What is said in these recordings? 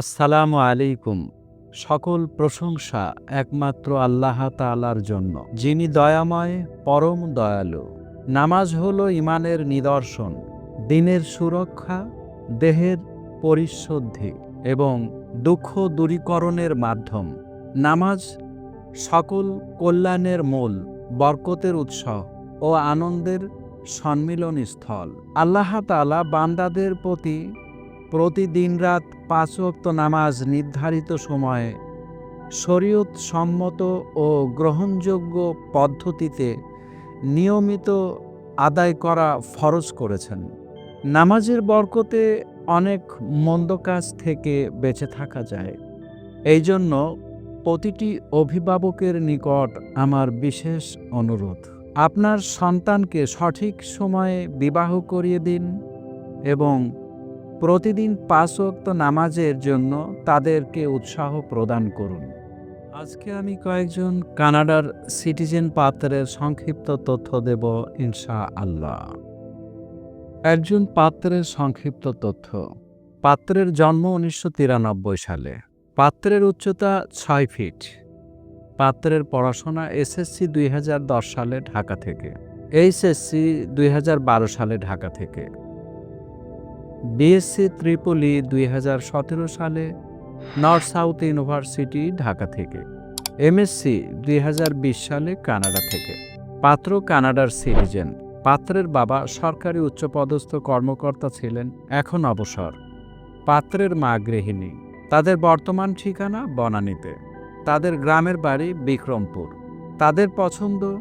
আসসালামু আলাইকুম। সকল প্রশংসা একমাত্র আল্লাহ তাআলার জন্য। যিনি দয়াময়, পরম দয়ালু। নামাজ হল ইমানের নিদর্শন, দিনের সুরক্ষা, দেহের পরিশুদ্ধি এবং দুঃখ দূরীকরণের মাধ্যম। নামাজ সকল কল্যাণের মূল, বরকতের উৎস ও আনন্দের সম্মিলন স্থল আল্লাহ তাআলা বান্দাদের প্রতি প্রতিদিন রাত পাঁচ ওয়াক্ত নামাজ নির্ধারিত সময়ে শরীয়ত সম্মত ও গ্রহণযোগ্য পদ্ধতিতে নিয়মিত আদায় করা ফরজ করেছেন। নামাজের বরকতে অনেক মন্দ কাজ থেকে বেঁচে থাকা যায়। এই জন্য প্রতিটি অভিভাবকের নিকট আমার বিশেষ অনুরোধ। আপনার সন্তানকে সঠিক সময়ে বিবাহ করিয়ে দিন এবং প্রতিদিন পাঁচ ওয়াক্ত নামাজের জন্য তাদেরকে উৎসাহ প্রদান করুন। আজকে আমি কয়েকজন কানাডার সিটিজেন পাত্রের সংক্ষিপ্ত তথ্য দেব ইনশা আল্লাহ একজন পাত্রের সংক্ষিপ্ত তথ্য। পাত্রের জন্ম উনিশশো তিরানব্বই সালে। পাত্রের উচ্চতা ছয় ফিট। পাত্রের পড়াশোনা এসএসসি দুই হাজার দশ সালে ঢাকা থেকে। এইচএসসি দুই হাজার বারো সালে ঢাকা থেকে। বিএসসি ত্রিপলি দুই হাজার সতেরো সালে নর্থ সাউথ ইউনিভার্সিটি, ঢাকা থেকে। এমএসসি দুই হাজার বিশ সালে কানাডা থেকে। পাত্র কানাডার সিটিজেন। পাত্রের বাবা সরকারি উচ্চপদস্থ কর্মকর্তা ছিলেন, এখন অবসর। পাত্রের মা গৃহিণী। তাদের বর্তমান ঠিকানা বনানীতে। তাদের গ্রামের বাড়ি বিক্রমপুর। তাদের পছন্দ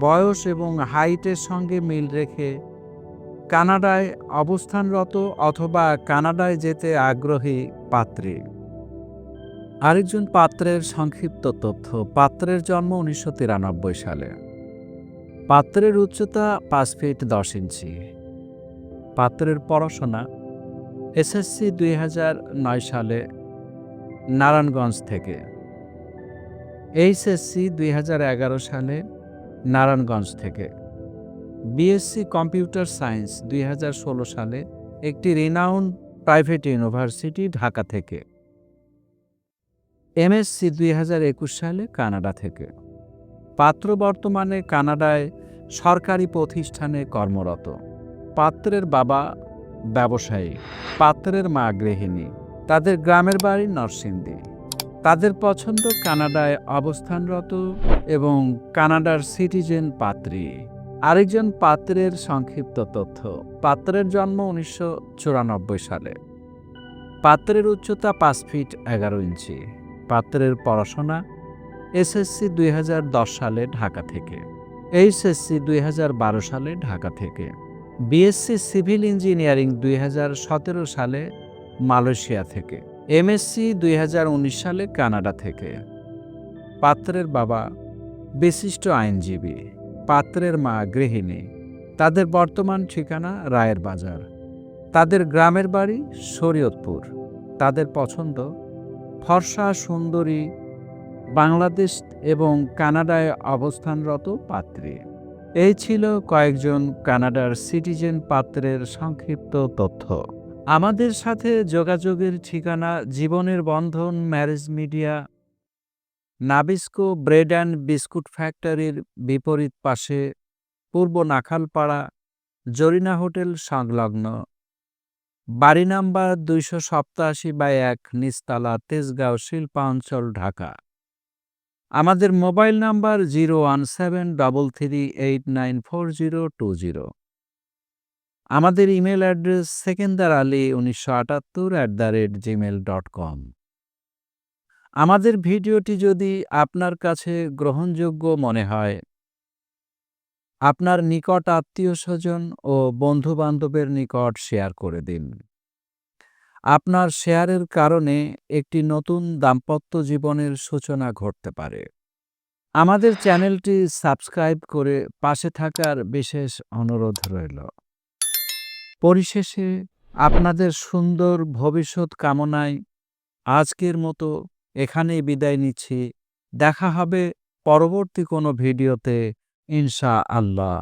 বয়স এবং হাইটের সঙ্গে মিল রেখে কানাডায় অবস্থানরত অথবা কানাডায় যেতে আগ্রহী পাত্রী। আরেকজন পাত্রের সংক্ষিপ্ত তথ্য, পাত্রের জন্ম উনিশশো তিরানব্বই সালে। পাত্রের উচ্চতা পাঁচ ফিট দশ ইঞ্চি। পাত্রের পড়াশোনা, এসএসসি দুই হাজার নয় সালে নারায়ণগঞ্জ থেকে। এইচএসসি দুই হাজার এগারো সালে নারায়ণগঞ্জ থেকে। বিএসসি কম্পিউটার সায়েন্স দুই হাজার ষোলো সালে একটি রিনাউন্ড প্রাইভেট ইউনিভার্সিটি ঢাকা থেকে। এমএসসি দুই হাজার একুশ সালে কানাডা থেকে। পাত্র বর্তমানে কানাডায় সরকারি প্রতিষ্ঠানে কর্মরত। পাত্রের বাবা ব্যবসায়ী, পাত্রের মা গৃহিণী, তাদের গ্রামের বাড়ি নরসিংদী। তাদের পছন্দ কানাডায় অবস্থানরত এবং কানাডার সিটিজেন পাত্রী। আরেকজন পাত্রের সংক্ষিপ্ত তথ্য। পাত্রের জন্ম উনিশশো চুরানব্বই সালে। পাত্রের উচ্চতা পাঁচ ফিট এগারো ইঞ্চি। পাত্রের পড়াশোনা এসএসসি দুই হাজার দশ সালে ঢাকা থেকে। এইচএসসি দুই হাজার বারো সালে ঢাকা থেকে। বিএসসি সিভিল ইঞ্জিনিয়ারিং দুই হাজার সতেরো সালে মালয়েশিয়া থেকে। এমএসসি দুই হাজার উনিশ সালে কানাডা থেকে। পাত্রের বাবা বিশিষ্ট আইনজীবী। পাত্রের মা গৃহিণী, তাদের বর্তমান ঠিকানা রায়ের বাজার। তাদের গ্রামের বাড়ি শরীয়তপুর। তাদের পছন্দ ফর্সা সুন্দরী বাংলাদেশ এবং কানাডায় অবস্থানরত পাত্রী। এই ছিল কয়েকজন কানাডার সিটিজেন পাত্রের সংক্ষিপ্ত তথ্য। আমাদের সাথে যোগাযোগের ঠিকানা জীবনের বন্ধন marriage media Nabisco bread and biscuit ফ্যাক্টরির বিপরীত পাশে পূর্ব নাখালপাড়া জরিনা হোটেল সংলগ্ন। বাড়ি নাম্বার দুইশো সপ্তাশি বাই এক নিস্তালা তেজগাঁও শিল্পাঞ্চল, ঢাকা। আমাদের mobile number zero one seven double three eight nine four zero two zero. আমাদের ইমেল অ্যাড্রেস সেকেন্দার আলী উনিশশো আটাত্তর at the rate gmail dot com. আমাদের ভিডিওটি যদি আপনার কাছে গ্রহণযোগ্য মনে হয়, আপনার নিকট আত্মীয় স্বজন ও বন্ধু বান্ধবের নিকট শেয়ার করে দিন। আপনার শেয়ারের কারণে একটি নতুন দাম্পত্য জীবনের সূচনা ঘটতে পারে। আমাদের চ্যানেলটি সাবস্ক্রাইব করে পাশে থাকার বিশেষ অনুরোধ রইল। পরিশেষে, আপনাদের সুন্দর ভবিষ্যৎ কামনায় আজকের মতো এখানেই বিদায় নিচ্ছি। দেখা হবে পরবর্তী কোনো ভিডিওতে ইনশা আল্লাহ